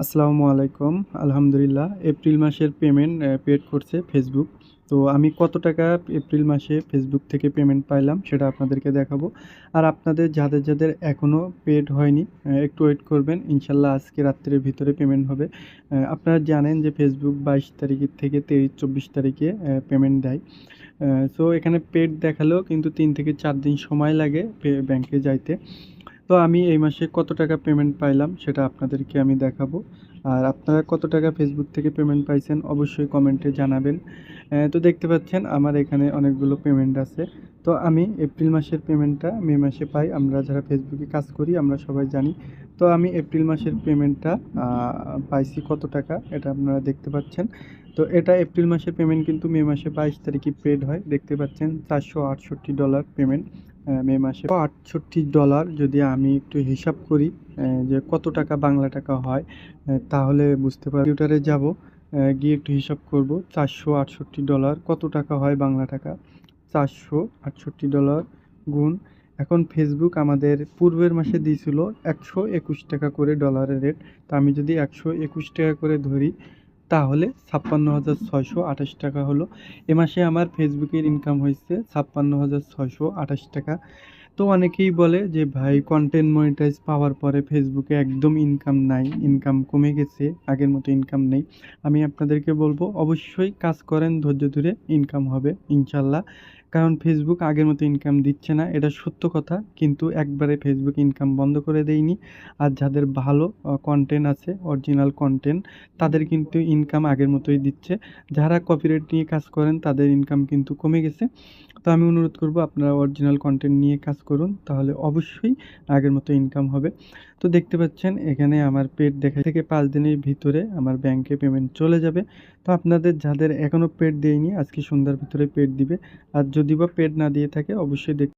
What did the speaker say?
আসসালামু আলাইকুম। আলহামদুলিল্লাহ, এপ্রিল মাসের পেমেন্ট পেড করছে ফেসবুক তো আমি কত টাকা এপ্রিল মাসে ফেসবুক থেকে পেমেন্ট পাইলাম সেটা আপনাদেরকে দেখাবো। আর আপনাদের, যাদের যাদের এখনও পেড হয়নি একটু ওয়েট করবেন। ইনশাল্লাহ আজকে রাত্রের ভিতরে পেমেন্ট হবে। আপনারা জানেন যে ফেসবুক বাইশ তারিখের থেকে তেইশ, চব্বিশ তারিখে পেমেন্ট দেয়। সো এখানে পেড দেখালেও কিন্তু তিন থেকে চার দিন সময় লাগে ব্যাংকে যাইতে। তো আমি এই মাসে কত টাকা পেমেন্ট পাইলাম সেটা আপনাদেরকে আমি দেখাবো। আর আপনারা কত টাকা ফেসবুক থেকে পেমেন্ট পাইছেন অবশ্যই কমেন্টে জানাবেন। তো দেখতে পাচ্ছেন আমার এখানে অনেকগুলো পেমেন্ট আছে। তো আমি এপ্রিল মাসের পেমেন্টটা মে মাসে পাই। আমরা যারা ফেসবুকে কাজ করি, আমরা সবাই জানি। তো আমি এপ্রিল মাসের পেমেন্টটা পাইছি কত টাকা এটা আপনারা দেখতে পাচ্ছেন। তো এটা এপ্রিল মাসের পেমেন্ট কিন্তু মে মাসে বাইশ তারিখে পেড হয়। দেখতে পাচ্ছেন চারশো আটষট্টি ডলার পেমেন্ট মে মাসে। আটষট্টি ডলার যদি আমি একটু হিসাব করি যে কত টাকা বাংলা টাকা হয় তাহলে বুঝতে পারি কম্পিউটারে যাব গিয়ে একটু হিসাব করব, চারশো আটষট্টি ডলার কত টাকা হয় বাংলা টাকা? চারশো আটষট্টি ডলার গুণ, এখন ফেসবুক আমাদের পূর্বের মাসে দিয়েছিল একশো একুশ টাকা করে ডলারের রেট। তা আমি যদি একশো একুশ টাকা করে ধরি তাহলে ছাপ্পান্ন হাজার ছয়শো আঠাশ টাকা হলো। এ মাসে আমার ফেসবুকের ইনকাম হয়েছে ছাপ্পান্ন হাজার ছয়শো আঠাশ টাকা। তো অনেকেই বলে যে, ভাই কন্টেন্ট মনিটাইজ পাওয়ার পরে ফেসবুকে একদম ইনকাম নাই ইনকাম কমে গেছে, আগের মতো ইনকাম নেই। আমি আপনাদেরকে বলব, অবশ্যই কাজ করেন, ধৈর্য ধরে ইনকাম হবে, ইনশাল্লাহ। কারণ ফেসবুক আগের মতো ইনকাম দিচ্ছে না, এটা সত্য কথা। কিন্তু একবারে ফেসবুক ইনকাম বন্ধ করে দেয়নি। আর যাদের ভালো কন্টেন্ট আছে অরিজিনাল কন্টেন্ট তাদের কিন্তু ইনকাম আগের মতোই দিচ্ছে। যারা কপিরাইট নিয়ে কাজ করেন, তাদের ইনকাম কিন্তু কমে গেছে। তো আমি অনুরোধ করব, আপনারা অরিজিনাল কন্টেন্ট নিয়ে কাজ করুন, তাহলে অবশ্যই আগের মতো ইনকাম হবে। তো দেখতে পাচ্ছেন, এখানে আমার পেড দেখা থেকে পাঁচ দিনের ভিতরে আমার ব্যাংকে পেমেন্ট চলে যাবে। তো আপনাদের যাদের এখনও পেড দেয়নি, আজকে সন্ধ্যার ভিতরে পেড দিবে। আর বা পেড না দিয়ে থাকে অবশ্যই দেখ